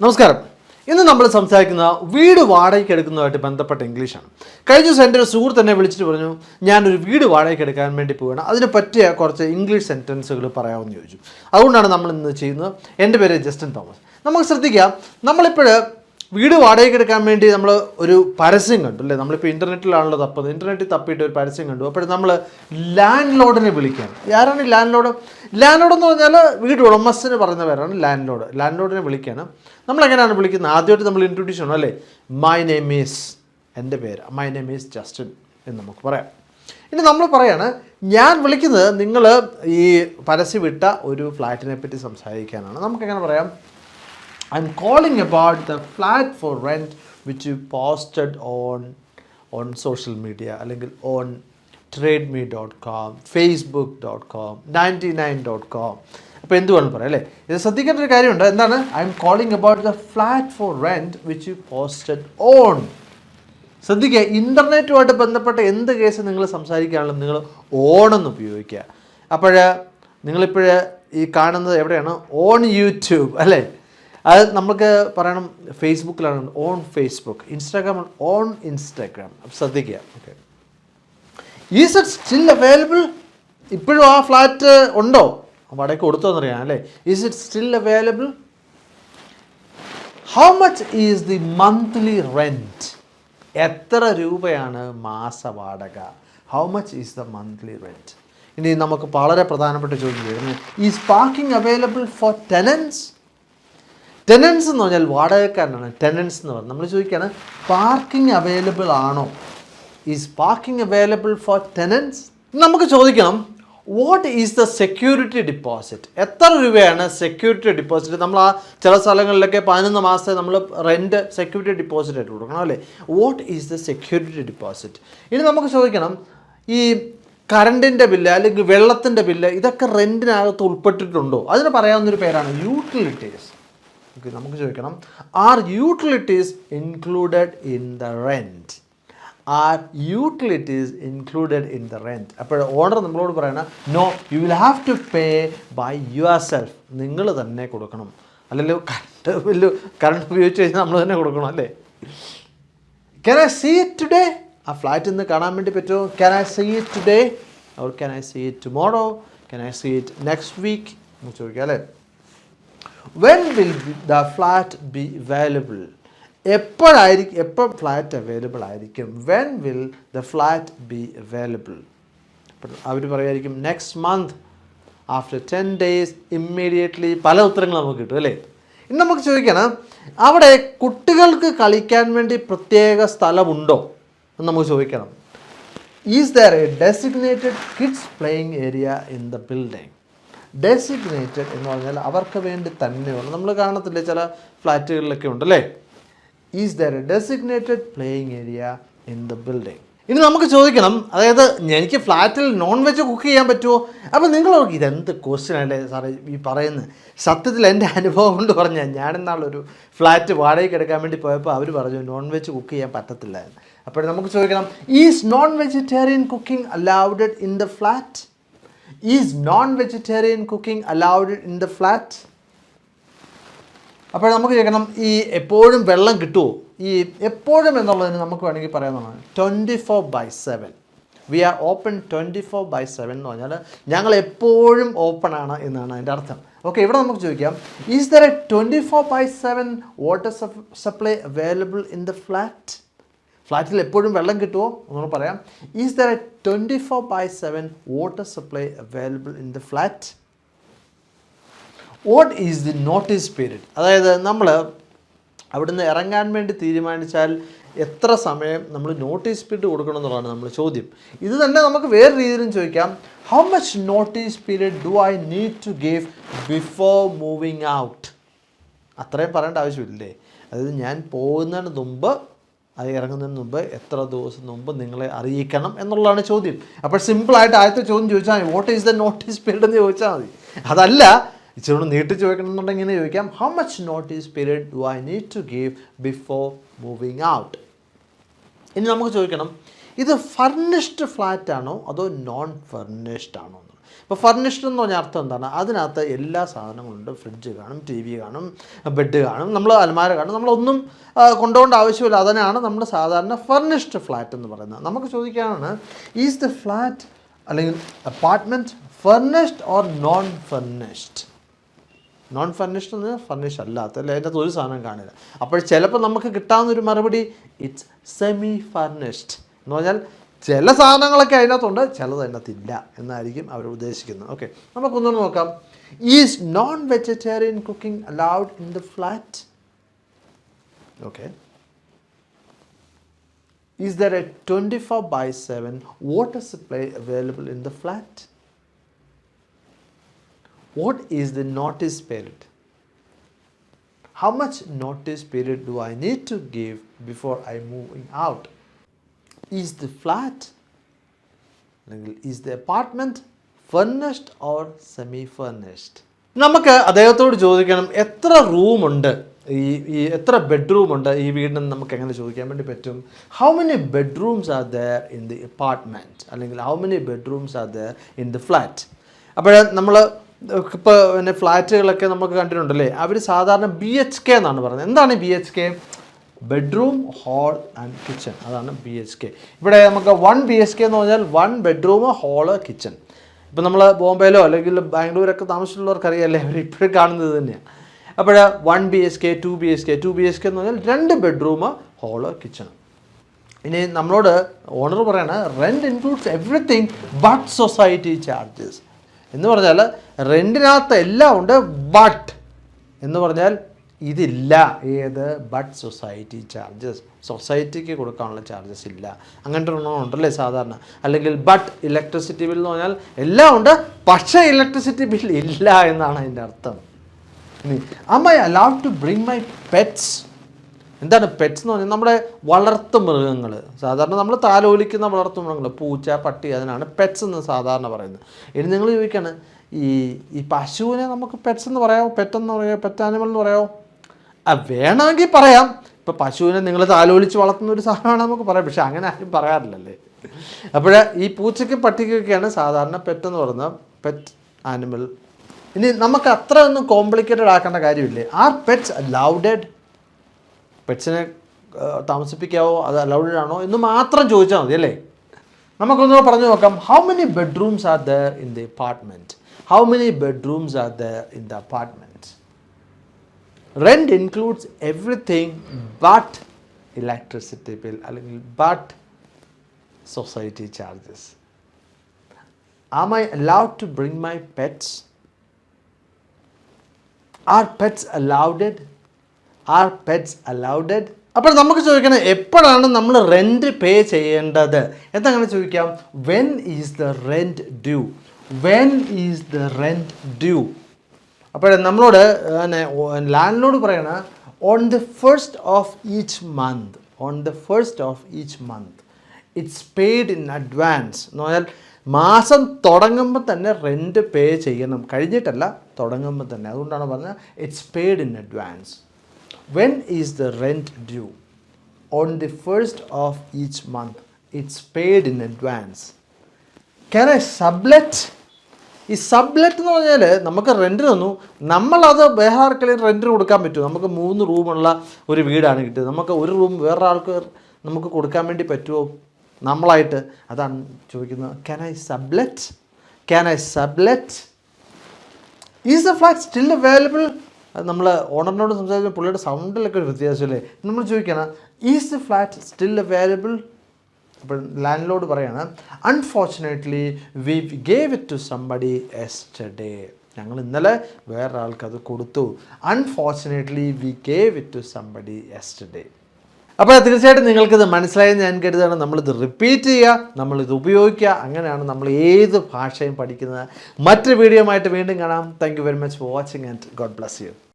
നമസ്കാരം. ഇന്ന് നമ്മൾ സംസാരിക്കുന്ന വീട് വാടകയ്ക്ക് എടുക്കുന്നതുമായിട്ട് ബന്ധപ്പെട്ട ഇംഗ്ലീഷാണ് കഴിഞ്ഞ ദിവസം എന്റെ ഒരു സുഹൃത്ത് എന്നെ വിളിച്ചിട്ട് പറഞ്ഞു ഞാനൊരു വീട് വാടകയ്ക്ക് എടുക്കാൻ വേണ്ടി പോവുകയാണ്. അതിന് പറ്റിയ കുറച്ച് ഇംഗ്ലീഷ് സെന്റൻസുകൾ പറയാമെന്ന് ചോദിച്ചു. അതുകൊണ്ടാണ് നമ്മൾ ഇന്ന് ചെയ്യുന്നത്. എന്റെ പേര് ജസ്റ്റിൻ തോമസ്. നമുക്ക് ശ്രദ്ധിക്കാം. നമ്മളിപ്പോൾ വീട് വാടകയ്ക്ക് എടുക്കാൻ വേണ്ടി നമ്മൾ ഒരു പരസ്യം കണ്ടു അല്ലേ? നമ്മളിപ്പോൾ ഇന്റർനെറ്റിലാണല്ലോ തപ്പത് ഇന്റർനെറ്റിൽ തപ്പിയിട്ട് ഒരു പരസ്യം കണ്ടു. അപ്പോൾ നമ്മൾ ലാൻഡ് ലോഡിനെ വിളിക്കുകയാണ്. ആരാണ് ലാൻഡ് ലോഡ് ലാൻഡ് ലോഡ് എന്ന് പറഞ്ഞാൽ വീട് ഉടമസ്ഥന് പറയുന്ന പേരാണ് ലാൻഡ് ലോഡ് ലാൻഡ് ലോഡിനെ വിളിക്കുകയാണ് നമ്മളെങ്ങനെയാണ് വിളിക്കുന്നത്? ആദ്യമായിട്ട് നമ്മൾ ഇൻട്രൊഡ്യൂസ് ചെയ്യണം അല്ലേ? മൈ നെയിം ഈസ് എന്റെ പേര്. മൈ നെയിം ഈസ് ജസ്റ്റിൻ എന്ന് നമുക്ക് പറയാം. ഇനി നമ്മൾ പറയാണ് ഞാൻ വിളിക്കുന്നത് നിങ്ങൾ ഈ പരസ്യം വിട്ട ഒരു ഫ്ലാറ്റിനെ പറ്റി സംസാരിക്കാനാണ്. നമുക്കെങ്ങനെ പറയാം? I'm calling about the flat for rent which you posted on on social media അല്ലെങ്കിൽ on trademe.com facebook.com 99.com അപ്പോൾ എന്തുവാണ് വേണം പറയാം അല്ലേ? ഇത് ശ്രദ്ധിക്കേണ്ട ഒരു കാര്യമുണ്ട്. എന്താണ്? I'm calling about the flat for rent which you posted on ശ്രദ്ധിക്കുക ഇന്റർനെറ്റുമായിട്ട് ബന്ധപ്പെട്ട എന്ത് കേസ് നിങ്ങൾ സംസാരിക്കുകയാണെങ്കിലും നിങ്ങൾ ഓണെന്ന് ഉപയോഗിക്കുക. അപ്പോൾ നിങ്ങളിപ്പോൾ ഈ കാണുന്നത് എവിടെയാണ്? ഓൺ യൂട്യൂബ് അല്ലേ? അത് നമുക്ക് പറയണം ഫേസ്ബുക്കിലാണ്. On Facebook. Instagram on Instagram. ശ്രദ്ധിക്കുക. Okay. Is it still available ഇപ്പോഴും ആ ഫ്ലാറ്റ് ഉണ്ടോ? വാടക കൊടുത്തോന്നറിയാം അല്ലേ? Is it still available how much is the monthly rent എത്ര രൂപയാണ് മാസ വാടക how much is the monthly rent ഇനി നമുക്ക് വളരെ പ്രധാനപ്പെട്ട ചോദ്യം ചെയ്യുന്നത് is parking available for tenants tenants എന്ന് പറഞ്ഞാൽ വാടകക്കാരനാണ്. ടെനൻസ് എന്ന് പറഞ്ഞാൽ നമ്മൾ ചോദിക്കുകയാണ് പാർക്കിംഗ് അവൈലബിൾ ആണോ? Is parking available for tenants നമുക്ക് ചോദിക്കണം what is the security deposit എത്ര രൂപയാണ് സെക്യൂരിറ്റി ഡിപ്പോസിറ്റ് നമ്മൾ ആ ചില സ്ഥലങ്ങളിലൊക്കെ പതിനൊന്ന് മാസത്തെ നമ്മൾ റെന്റ് സെക്യൂരിറ്റി ഡിപ്പോസിറ്റ് ആയിട്ട് കൊടുക്കണം അല്ലേ? What is the security deposit ഇനി നമുക്ക് ചോദിക്കണം ഈ കറണ്ടിന്റെ ബില്ല് അല്ലെങ്കിൽ വെള്ളത്തിന്റെ ബില്ല് ഇതൊക്കെ റെന്റിനകത്ത് ഉൾപ്പെട്ടിട്ടുണ്ടോ? അതിന് പറയാവുന്നൊരു പേരാണ് യൂട്ടിലിറ്റീസ് ഓക്കെ നമുക്ക് ചോദിക്കണം. Are utilities included in the rent are utilities included in the rent അപ്പോൾ ഓണർ നമ്മളോട് പറയണം no you will have to pay by yourself നിങ്ങൾ തന്നെ കൊടുക്കണം. അല്ലല്ലോ കറണ്ട് ബില്ല് കറണ്ട് ഉപയോഗിച്ച് കഴിഞ്ഞാൽ നമ്മൾ തന്നെ കൊടുക്കണം അല്ലേ? Can I see it today ആ ഫ്ലാറ്റ് ഇന്ന് കാണാൻ വേണ്ടി പറ്റുമോ? Can I see it today or can I see it tomorrow can I see it next week നമുക്ക് ചോദിക്കാം അല്ലേ? When will the flat be available എപ്പോഴായിരിക്കും എപ്പോൾ ഫ്ലാറ്റ് അവൈലബിൾ ആയിരിക്കും? When will the flat be available our പറയുമായിരിക്കും next month after ten days immediately പല ഉത്തരങ്ങൾ നമുക്ക് കിട്ടും അല്ലേ? ഇന്ന് നമുക്ക് ചോദിക്കണം അവിടെ കുട്ടികൾക്ക് കളിക്കാൻ വേണ്ടി പ്രത്യേക സ്ഥലമുണ്ടോ എന്ന് നമുക്ക് ചോദിക്കണം. Is there a designated kids playing area in the building designated എന്ന് പറഞ്ഞാൽ അവർക്ക് വേണ്ടി തന്നെയുള്ള നമ്മൾ കാണത്തില്ലേ ചില ഫ്ലാറ്റുകളിലൊക്കെ ഉണ്ട് അല്ലേ is there a designated playing area in the building ഇനി നമുക്ക് ചോദിക്കണം അതായത് എനിക്ക് ഫ്ലാറ്റിൽ നോൺ വെജ് കുക്ക് ചെയ്യാൻ പറ്റുമോ? അപ്പോൾ നിങ്ങൾ ഇതെന്ത് ക്വസ്റ്റ്യൻ അല്ലേ സാറേ ഈ പറയുന്നത്? സത്യത്തിൽ എന്റെ അനുഭവം കൊണ്ട് പറഞ്ഞാൽ ഞാനെന്നാളൊരു ഫ്ലാറ്റ് വാടകയ്ക്ക് എടുക്കാൻ വേണ്ടി പോയപ്പോൾ അവർ പറഞ്ഞു നോൺ വെജ് കുക്ക് ചെയ്യാൻ പറ്റത്തില്ല എന്ന് അപ്പോൾ നമുക്ക് ചോദിക്കണം is non vegetarian cooking allowed in the flat is non vegetarian cooking allowed in the flat അപ്പോൾ നമുക്ക് കേൾക്കണം ഈ എപ്പോഴും വെള്ളം കിട്ടുമോ ഈ എപ്പോഴും എന്നുള്ളതിന് നമുക്ക് വേണമെങ്കിൽ പറയാവുന്നതാണ് twenty four by seven we are open twenty four by seven എന്ന് പറഞ്ഞാൽ ഞങ്ങൾ എപ്പോഴും ഓപ്പൺ ആണ് എന്നാണ് അതിന്റെ അർത്ഥം. ഓക്കെ ഇവിടെ നമുക്ക് ചോദിക്കാം. Is there a twenty four by seven water supply available in the flat ഫ്ലാറ്റിൽ എപ്പോഴും വെള്ളം കിട്ടുമോ എന്നോട് പറയാം. Is there a twenty four by seven water supply available in the flat what is the notice period അതായത് നമ്മൾ അവിടുന്ന് ഇറങ്ങാൻ വേണ്ടി തീരുമാനിച്ചാൽ എത്ര സമയം നമ്മൾ നോട്ടീസ് പീരീഡ് കൊടുക്കണം എന്നുള്ളതാണ് നമ്മൾ ചോദ്യം. ഇത് തന്നെ നമുക്ക് വേറെ രീതിയിലും ചോദിക്കാം. How much notice period do I need to give before moving out അത്രയും പറയേണ്ട ആവശ്യമില്ലേ അതായത് ഞാൻ പോകുന്നതിന് മുമ്പ് അത് ഇറങ്ങുന്നതിന് മുമ്പ് എത്ര ദിവസം മുമ്പ് നിങ്ങളെ അറിയിക്കണം എന്നുള്ളതാണ് ചോദ്യം. അപ്പോൾ സിമ്പിളായിട്ട് ആദ്യത്തെ ചോദ്യം ചോദിച്ചാൽ മതി. What is the notice period എന്ന് ചോദിച്ചാൽ മതി. അതല്ല ഇച്ചിരി നീട്ടി ചോദിക്കണം എന്നുണ്ടെങ്കിൽ ഇങ്ങനെ ചോദിക്കാം. How much notice period do I need to give before moving out ഇനി നമുക്ക് ചോദിക്കണം. ഇത് ഫർണിഷ്ഡ് ഫ്ലാറ്റ് ആണോ അതോ നോൺ ഫർണിഷ്ഡ് ആണോ? ഇപ്പോൾ ഫർണിഷ്ഡ് എന്ന് പറഞ്ഞ അർത്ഥം എന്താണ്? അതിനകത്ത് എല്ലാ സാധനങ്ങളും ഉണ്ട്. ഫ്രിഡ്ജ് കാണും ടി വി കാണും ബെഡ് കാണും നമ്മൾ അലമാര കാണും. നമ്മളൊന്നും കൊണ്ടുപോകേണ്ട ആവശ്യമില്ല. അതിനാണ് നമ്മൾ സാധാരണ ഫർണിഷ്ഡ് ഫ്ലാറ്റ് എന്ന് പറയുന്നത്. നമുക്ക് ചോദിക്കാനാണ് ഈസ് ദ ഫ്ലാറ്റ് അല്ലെങ്കിൽ apartment furnished or non furnished non furnished എന്ന് ഫർണിഷ് അല്ലാത്ത അല്ലെ? അതിന്റെ ഒരു സാധനം കാണില്ല. അപ്പോൾ ചിലപ്പോൾ നമുക്ക് കിട്ടാവുന്ന ഒരു മറുപടി ഇറ്റ്സ് സെമി ഫർണിഷ്ഡ് എന്ന് പറഞ്ഞാൽ ചില സാധനങ്ങളൊക്കെ അതിനകത്തുണ്ട് ചിലത് അതിനകത്തില്ല എന്നായിരിക്കും അവർ ഉദ്ദേശിക്കുന്നത്. ഓക്കെ നമുക്കൊന്നുകൂടെ നോക്കാം. Is non vegetarian cooking allowed in the flat okay is there a twenty four by seven water supply available in the flat what is the notice period? How much notice period do i need to give before i moving out? Is the flat അല്ലെങ്കിൽ is the apartment furnished or semi furnished നമുക്ക് അദ്ദേഹത്തോട് ചോദിക്കണം എത്ര റൂമുണ്ട് ഈ ഈ എത്ര bedroom ഉണ്ട്? ഈ വീടിന് നമുക്ക് എങ്ങനെ ചോദിക്കാൻ വേണ്ടി പറ്റും? How many bedrooms are there in the apartment അല്ലെങ്കിൽ how many bedrooms are there in the flat അപ്പോൾ നമ്മൾ ഇപ്പോൾ പിന്നെ ഫ്ലാറ്റുകളൊക്കെ നമുക്ക് കണ്ടിട്ടുണ്ടല്ലേ? അവർ സാധാരണ ബി എച്ച് കെ എന്നാണ് പറയുന്നത്. എന്താണ് B H K bedroom hall and kitchen അതാണ് ബി എച്ച് കെ ഇവിടെ നമുക്ക് വൺ ബി എച്ച് കെ എന്ന് പറഞ്ഞാൽ വൺ ബെഡ്റൂം ഹാൾ കിച്ചൺ ഇപ്പം നമ്മൾ ബോംബെയിലോ അല്ലെങ്കിൽ ബാംഗ്ലൂരൊക്കെ താമസിച്ചുള്ളവർക്ക് അറിയാമല്ലേ അവർ ഇപ്പോഴും കാണുന്നത് തന്നെയാണ് അപ്പോൾ one B H K two B H K two B H K എന്ന് പറഞ്ഞാൽ രണ്ട് ബെഡ്റൂം ഹാൾ കിച്ചൺ ഇനി നമ്മളോട് ഓണർ പറയാണ് rent includes everything but society charges എന്ന് പറഞ്ഞാൽ റെന്റിനകത്ത് എല്ലാം ഉണ്ട് ബട്ട് എന്ന് പറഞ്ഞാൽ ഇതില്ല. ഏത്? ബട്ട് സൊസൈറ്റി ചാർജസ് സൊസൈറ്റിക്ക് കൊടുക്കാനുള്ള ചാർജസ് ഇല്ല. അങ്ങനത്തെ ഒരെണ്ണം ഉണ്ടല്ലേ സാധാരണ? അല്ലെങ്കിൽ ബട്ട് ഇലക്ട്രിസിറ്റി ബിൽ എന്ന് പറഞ്ഞാൽ എല്ലാം ഉണ്ട്. പക്ഷേ ഇലക്ട്രിസിറ്റി ബിൽ ഇല്ല എന്നാണ് അതിന്റെ അർത്ഥം. ഇനി am I allowed to bring my pets എന്താണ് പെറ്റ്സ് എന്ന് പറഞ്ഞാൽ നമ്മുടെ വളർത്തു മൃഗങ്ങൾ സാധാരണ നമ്മൾ താലോലിക്കുന്ന വളർത്തു മൃഗങ്ങൾ പൂച്ച പട്ടി അതിനാണ് പെറ്റ്സ് എന്ന് സാധാരണ പറയുന്നത്. ഇനി നിങ്ങൾ ചോദിക്കുകയാണ് ഈ ഈ പശുവിനെ നമുക്ക് പെറ്റ്സ് എന്ന് പറയാമോ? പെറ്റെന്ന് പറയാമോ? പെറ്റ് ആനിമൽ എന്ന് പറയാമോ? വേണമെങ്കിൽ പറയാം. ഇപ്പോൾ പശുവിനെ നിങ്ങൾ താലോലിച്ച് വളർത്തുന്ന ഒരു സാധനമാണ് നമുക്ക് പറയാം. പക്ഷെ അങ്ങനെ ആരും പറയാറില്ലല്ലേ? അപ്പോൾ ഈ പൂച്ചയ്ക്കും പട്ടിക്കൊക്കെയാണ് സാധാരണ പെറ്റ് എന്ന് പറയുന്നത്. പെറ്റ് ആനിമൽ ഇനി നമുക്ക് അത്ര ഒന്നും കോംപ്ലിക്കേറ്റഡ് ആക്കേണ്ട കാര്യമില്ലേ? ആർ പെറ്റ്സ് അലൗഡഡ് പെറ്റ്സിനെ താമസിപ്പിക്കാവോ? അത് അലൗഡഡ് ആണോ? എന്ന് മാത്രം ചോദിച്ചാൽ മതി അല്ലേ? നമുക്കൊന്ന് പറഞ്ഞു നോക്കാം. How many bedrooms are there in the apartment how many bedrooms are there in the apartment rent includes everything but electricity bill അല്ലെങ്കിൽ but society charges am I allowed to bring my pets are pets allowed are pets allowed അപ്പോൾ നമുക്ക് ചോദിക്കണം എപ്പോഴാണ് നമ്മൾ rent പേ ചെയ്യേണ്ടത്? എന്നങ്ങനെ ചോദിക്കാം. When is the rent due when is the rent due അപ്പോൾ നമ്മളോട് ലാൻഡിനോട് പറയണ on the first of each month on the first of each month it's paid in advance എന്ന് പറഞ്ഞാൽ മാസം തുടങ്ങുമ്പോൾ തന്നെ റെന്റ് പേ ചെയ്യണം. കഴിഞ്ഞിട്ടല്ല തുടങ്ങുമ്പോൾ തന്നെ. അതുകൊണ്ടാണ് പറഞ്ഞത് it's paid in advance when is the rent due on the first of each month it's paid in advance can I sublet ഈ സബ്ലെറ്റ് എന്ന് പറഞ്ഞാൽ നമുക്ക് റെന്റ് തന്നു. നമ്മളത് വേറെ ആർക്കെങ്കിലും റെന്റിന് കൊടുക്കാൻ പറ്റുമോ നമുക്ക് മൂന്ന് റൂമുള്ള ഒരു വീടാണ് കിട്ടിയത്. നമുക്ക് ഒരു റൂം വേറെ ആൾക്ക് നമുക്ക് കൊടുക്കാൻ വേണ്ടി പറ്റുമോ? നമ്മളായിട്ട്. അതാണ് ചോദിക്കുന്നത്. Can I sublet can I sublet is the flat still available നമ്മൾ ഓണറിനോട് സംസാരിക്കുമ്പോൾ പുള്ളിയുടെ സൗണ്ടിലൊക്കെ ഒരു വ്യത്യാസമല്ലേ? നമ്മൾ ചോദിക്കണം. Is the flat still available അപ്പോൾ ലാൻഡ് ലോഡ് പറയാണ് unfortunately we gave it to somebody yesterday ഞങ്ങൾ ഇന്നലെ അത് കൊടുത്തു. Unfortunately we gave it to somebody yesterday അപ്പോൾ തീർച്ചയായിട്ടും നിങ്ങൾക്കിത് മനസ്സിലായെന്ന് ഞാൻ കരുതുകയാണ്. നമ്മളിത് റിപ്പീറ്റ് ചെയ്യുക നമ്മളിത് ഉപയോഗിക്കുക. അങ്ങനെയാണ് നമ്മൾ ഏത് ഭാഷയും പഠിക്കുന്നത്. മറ്റൊരു വീഡിയോ ആയിട്ട് വീണ്ടും കാണാം. Thank you very much for watching and God bless you